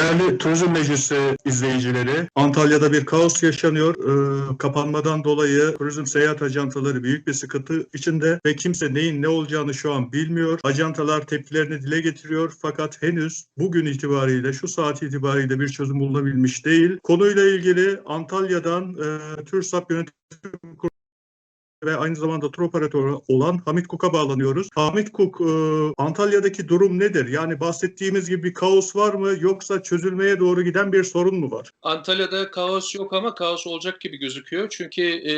Değerli Turizm Meclisi izleyicileri, Antalya'da bir kaos yaşanıyor. Ee, kapanmadan dolayı turizm seyahat ajantaları büyük bir sıkıntı içinde ve kimse neyin ne olacağını şu an bilmiyor. Ajantalar tepkilerini dile getiriyor fakat henüz bugün itibariyle, şu saat itibariyle bir çözüm bulunabilmiş değil. Konuyla ilgili Antalya'dan e, TÜRSAP Yönetim ve aynı zamanda tur operatörü olan Hamit Kuk'a bağlanıyoruz. Hamit Kuk, e, Antalya'daki durum nedir? Yani bahsettiğimiz gibi bir kaos var mı yoksa çözülmeye doğru giden bir sorun mu var? Antalya'da kaos yok ama kaos olacak gibi gözüküyor. Çünkü e,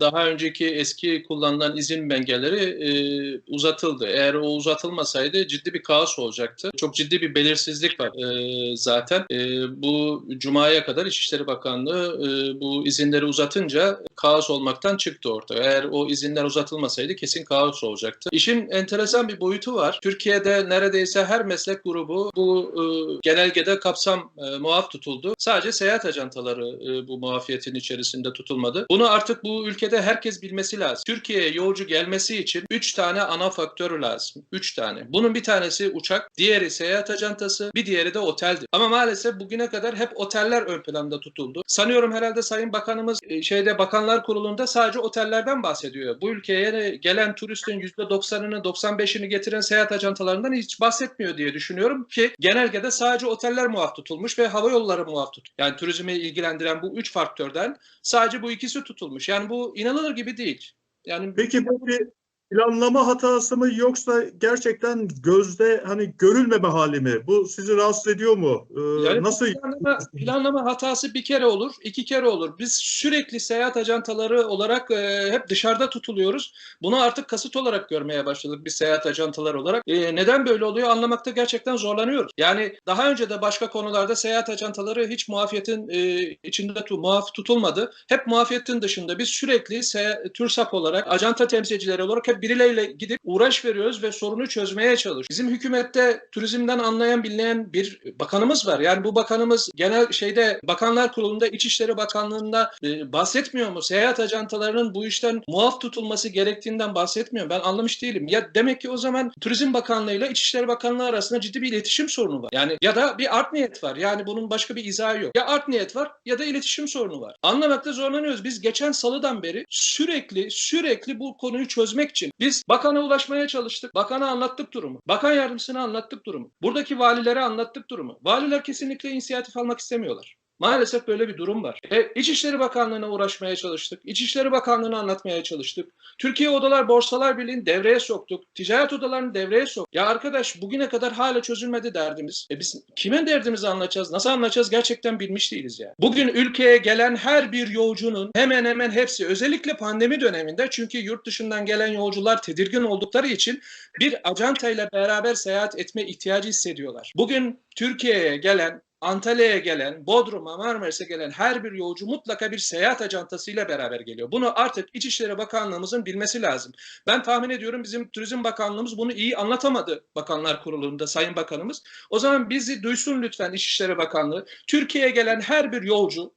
daha önceki eski kullanılan izin belgeleri e, uzatıldı. Eğer o uzatılmasaydı ciddi bir kaos olacaktı. Çok ciddi bir belirsizlik var e, zaten. E, bu Cuma'ya kadar İçişleri Bakanlığı e, bu izinleri uzatınca kaos olmaktan çıktı ortaya. Eğer o izinler uzatılmasaydı kesin kaos olacaktı. İşin enteresan bir boyutu var. Türkiye'de neredeyse her meslek grubu bu e, genelgede kapsam e, muaf tutuldu. Sadece seyahat ajantaları e, bu muafiyetin içerisinde tutulmadı. Bunu artık bu ülkede herkes bilmesi lazım. Türkiye'ye yolcu gelmesi için 3 tane ana faktör lazım. 3 tane. Bunun bir tanesi uçak, diğeri seyahat ajantası, bir diğeri de oteldi. Ama maalesef bugüne kadar hep oteller ön planda tutuldu. Sanıyorum herhalde Sayın Bakanımız e, şeyde Bakanlar Kurulu'nda sadece otellerden bahsediyor. Bu ülkeye gelen turistin %90'ını 95'ini getiren seyahat ajantalarından hiç bahsetmiyor diye düşünüyorum ki genelgede sadece oteller muaf tutulmuş ve hava yolları muaf tutulmuş. Yani turizmi ilgilendiren bu üç faktörden sadece bu ikisi tutulmuş. Yani bu inanılır gibi değil. Yani Peki bu bir planlama hatası mı yoksa gerçekten gözde hani görülmeme hali mi? Bu sizi rahatsız ediyor mu? Ee, Yani nasıl? planlama, planlama hatası bir kere olur, iki kere olur. Biz sürekli seyahat ajantaları olarak e, hep dışarıda tutuluyoruz. Bunu artık kasıt olarak görmeye başladık biz seyahat ajantaları olarak. E, neden böyle oluyor anlamakta gerçekten zorlanıyoruz. Yani daha önce de başka konularda seyahat ajantaları hiç muafiyetin e, içinde tu, muaf tutulmadı. Hep muafiyetin dışında biz sürekli se- TÜRSAP olarak, ajanta temsilcileri olarak hep birileriyle gidip uğraş veriyoruz ve sorunu çözmeye çalışıyoruz. Bizim hükümette turizmden anlayan bilinen bir bakanımız var. Yani bu bakanımız genel şeyde Bakanlar Kurulu'nda İçişleri Bakanlığı'nda e, bahsetmiyor mu? Seyahat ajantalarının bu işten muaf tutulması gerektiğinden bahsetmiyor. Ben anlamış değilim. Ya demek ki o zaman Turizm Bakanlığı ile İçişleri Bakanlığı arasında ciddi bir iletişim sorunu var. Yani ya da bir art niyet var. Yani bunun başka bir izahı yok. Ya art niyet var ya da iletişim sorunu var. Anlamakta zorlanıyoruz. Biz geçen salıdan beri sürekli sürekli bu konuyu çözmek için biz bakana ulaşmaya çalıştık. Bakana anlattık durumu. Bakan yardımcısına anlattık durumu. Buradaki valilere anlattık durumu. Valiler kesinlikle inisiyatif almak istemiyorlar. Maalesef böyle bir durum var. E, İçişleri Bakanlığı'na uğraşmaya çalıştık. İçişleri Bakanlığı'na anlatmaya çalıştık. Türkiye Odalar Borsalar Birliği'ni devreye soktuk. Ticaret odalarını devreye soktuk. Ya arkadaş bugüne kadar hala çözülmedi derdimiz. E biz kimin derdimizi anlatacağız? Nasıl anlatacağız? Gerçekten bilmiş değiliz ya. Bugün ülkeye gelen her bir yolcunun hemen hemen hepsi özellikle pandemi döneminde çünkü yurt dışından gelen yolcular tedirgin oldukları için bir acantayla beraber seyahat etme ihtiyacı hissediyorlar. Bugün Türkiye'ye gelen Antalya'ya gelen, Bodrum'a, Marmaris'e gelen her bir yolcu mutlaka bir seyahat ajantasıyla beraber geliyor. Bunu artık İçişleri Bakanlığımızın bilmesi lazım. Ben tahmin ediyorum bizim Turizm Bakanlığımız bunu iyi anlatamadı Bakanlar Kurulu'nda Sayın Bakanımız. O zaman bizi duysun lütfen İçişleri Bakanlığı. Türkiye'ye gelen her bir yolcu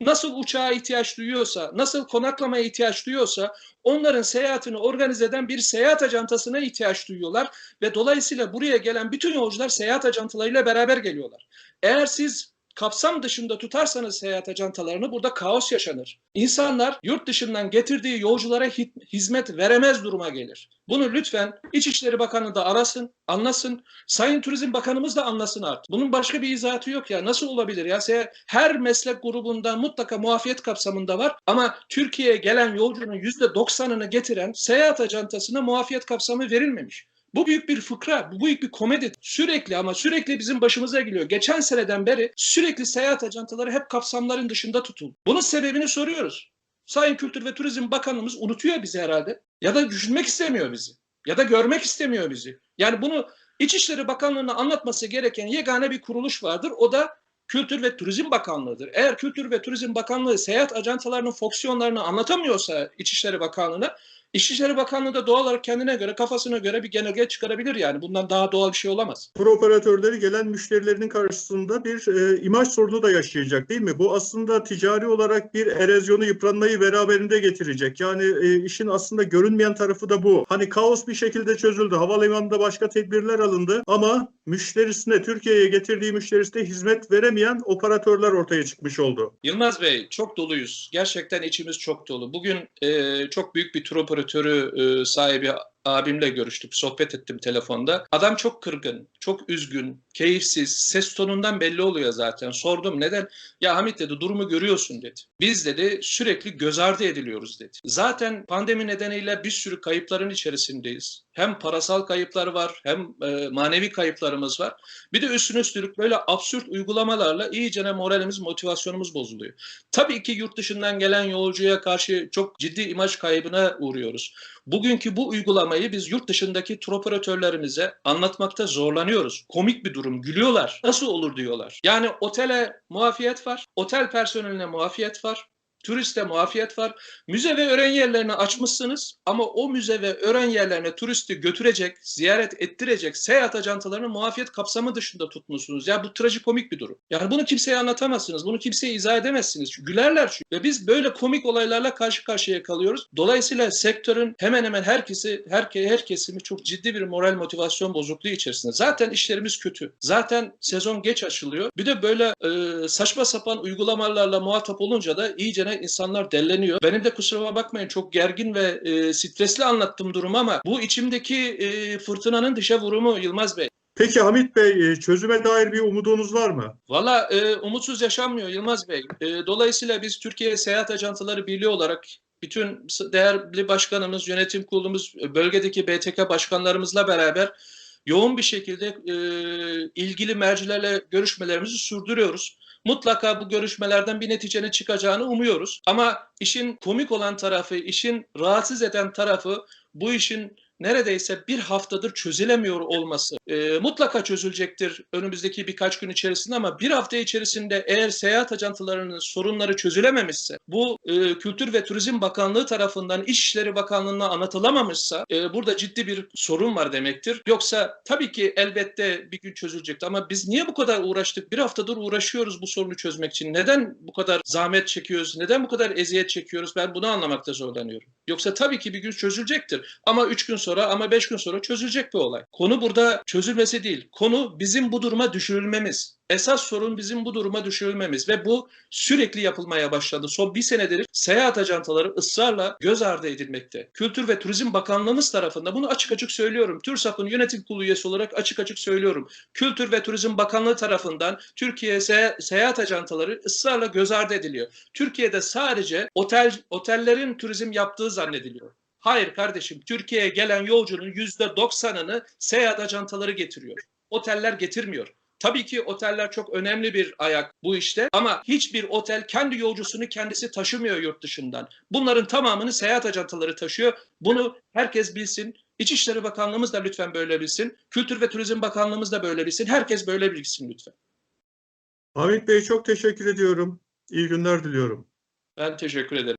nasıl uçağa ihtiyaç duyuyorsa, nasıl konaklamaya ihtiyaç duyuyorsa onların seyahatini organize eden bir seyahat ajantasına ihtiyaç duyuyorlar ve dolayısıyla buraya gelen bütün yolcular seyahat ajantalarıyla beraber geliyorlar. Eğer siz kapsam dışında tutarsanız seyahat ajantalarını burada kaos yaşanır. İnsanlar yurt dışından getirdiği yolculara hizmet veremez duruma gelir. Bunu lütfen İçişleri Bakanı da arasın, anlasın. Sayın Turizm Bakanımız da anlasın artık. Bunun başka bir izahatı yok ya. Nasıl olabilir ya? Her meslek grubundan mutlaka muafiyet kapsamında var ama Türkiye'ye gelen yolcunun %90'ını getiren seyahat ajantasına muafiyet kapsamı verilmemiş. Bu büyük bir fıkra, bu büyük bir komedi. Sürekli ama sürekli bizim başımıza geliyor. Geçen seneden beri sürekli seyahat ajantaları hep kapsamların dışında tutuldu. Bunun sebebini soruyoruz. Sayın Kültür ve Turizm Bakanımız unutuyor bizi herhalde. Ya da düşünmek istemiyor bizi. Ya da görmek istemiyor bizi. Yani bunu İçişleri Bakanlığı'na anlatması gereken yegane bir kuruluş vardır. O da Kültür ve Turizm Bakanlığı'dır. Eğer Kültür ve Turizm Bakanlığı seyahat ajantalarının fonksiyonlarını anlatamıyorsa İçişleri Bakanlığı'na İçişleri Bakanlığı da doğal olarak kendine göre, kafasına göre bir genelge çıkarabilir yani. Bundan daha doğal bir şey olamaz. Tur operatörleri gelen müşterilerinin karşısında bir e, imaj sorunu da yaşayacak değil mi? Bu aslında ticari olarak bir erozyonu, yıpranmayı beraberinde getirecek. Yani e, işin aslında görünmeyen tarafı da bu. Hani kaos bir şekilde çözüldü. Havalimanında başka tedbirler alındı ama müşterisine, Türkiye'ye getirdiği müşterisine hizmet veremeyen operatörler ortaya çıkmış oldu. Yılmaz Bey çok doluyuz. Gerçekten içimiz çok dolu. Bugün e, çok büyük bir tur operatörü e, sahibi abimle görüştük. Sohbet ettim telefonda. Adam çok kırgın, çok üzgün, keyifsiz. Ses tonundan belli oluyor zaten. Sordum neden? Ya Hamit dedi durumu görüyorsun dedi. Biz dedi sürekli göz ardı ediliyoruz dedi. Zaten pandemi nedeniyle bir sürü kayıpların içerisindeyiz. Hem parasal kayıplar var hem e, manevi kayıplarımız var. Bir de üstüne üstlük böyle absürt uygulamalarla iyicene moralimiz, motivasyonumuz bozuluyor. Tabii ki yurt dışından gelen yolcuya karşı çok ciddi imaj kaybına uğruyoruz. Bugünkü bu uygulamayı biz yurt dışındaki tur operatörlerimize anlatmakta zorlanıyoruz. Komik bir durum. Gülüyorlar. Nasıl olur diyorlar. Yani otele muafiyet var. Otel personeline muafiyet var. Turiste muafiyet var. Müze ve öğren yerlerini açmışsınız ama o müze ve öğren yerlerine turisti götürecek, ziyaret ettirecek seyahat ajantalarını muafiyet kapsamı dışında tutmuşsunuz. Ya bu trajikomik bir durum. Yani bunu kimseye anlatamazsınız. Bunu kimseye izah edemezsiniz. Gülerler çünkü. Ve biz böyle komik olaylarla karşı karşıya kalıyoruz. Dolayısıyla sektörün hemen hemen herkesi, her, her çok ciddi bir moral motivasyon bozukluğu içerisinde. Zaten işlerimiz kötü. Zaten sezon geç açılıyor. Bir de böyle e, saçma sapan uygulamalarla muhatap olunca da iyicene insanlar delleniyor. Benim de kusuruma bakmayın çok gergin ve e, stresli anlattığım durum ama bu içimdeki e, fırtınanın dışa vurumu Yılmaz Bey. Peki Hamit Bey, e, çözüme dair bir umudunuz var mı? Valla e, umutsuz yaşanmıyor Yılmaz Bey. E, dolayısıyla biz Türkiye Seyahat Ajantaları Birliği olarak bütün değerli başkanımız, yönetim kurulumuz, bölgedeki BTK başkanlarımızla beraber yoğun bir şekilde e, ilgili mercilerle görüşmelerimizi sürdürüyoruz. Mutlaka bu görüşmelerden bir neticenin çıkacağını umuyoruz. Ama işin komik olan tarafı, işin rahatsız eden tarafı bu işin neredeyse bir haftadır çözülemiyor olması. E, mutlaka çözülecektir önümüzdeki birkaç gün içerisinde ama bir hafta içerisinde eğer seyahat ajantalarının sorunları çözülememişse, bu e, Kültür ve Turizm Bakanlığı tarafından İçişleri Bakanlığı'na anlatılamamışsa e, burada ciddi bir sorun var demektir. Yoksa tabii ki elbette bir gün çözülecektir ama biz niye bu kadar uğraştık? Bir haftadır uğraşıyoruz bu sorunu çözmek için. Neden bu kadar zahmet çekiyoruz? Neden bu kadar eziyet çekiyoruz? Ben bunu anlamakta zorlanıyorum. Yoksa tabii ki bir gün çözülecektir. Ama üç gün sonra ama beş gün sonra çözülecek bir olay. Konu burada çözülmesi değil. Konu bizim bu duruma düşürülmemiz. Esas sorun bizim bu duruma düşürülmemiz ve bu sürekli yapılmaya başladı. Son bir senedir seyahat ajantaları ısrarla göz ardı edilmekte. Kültür ve Turizm Bakanlığımız tarafında bunu açık açık söylüyorum. TÜRSAP'ın yönetim kurulu üyesi olarak açık açık söylüyorum. Kültür ve Turizm Bakanlığı tarafından Türkiye se seyahat ajantaları ısrarla göz ardı ediliyor. Türkiye'de sadece otel otellerin turizm yaptığı zannediliyor. Hayır kardeşim Türkiye'ye gelen yolcunun yüzde doksanını seyahat ajantaları getiriyor. Oteller getirmiyor. Tabii ki oteller çok önemli bir ayak bu işte ama hiçbir otel kendi yolcusunu kendisi taşımıyor yurt dışından. Bunların tamamını seyahat ajantaları taşıyor. Bunu herkes bilsin. İçişleri Bakanlığımız da lütfen böyle bilsin. Kültür ve Turizm Bakanlığımız da böyle bilsin. Herkes böyle bilsin lütfen. Hamit Bey çok teşekkür ediyorum. İyi günler diliyorum. Ben teşekkür ederim.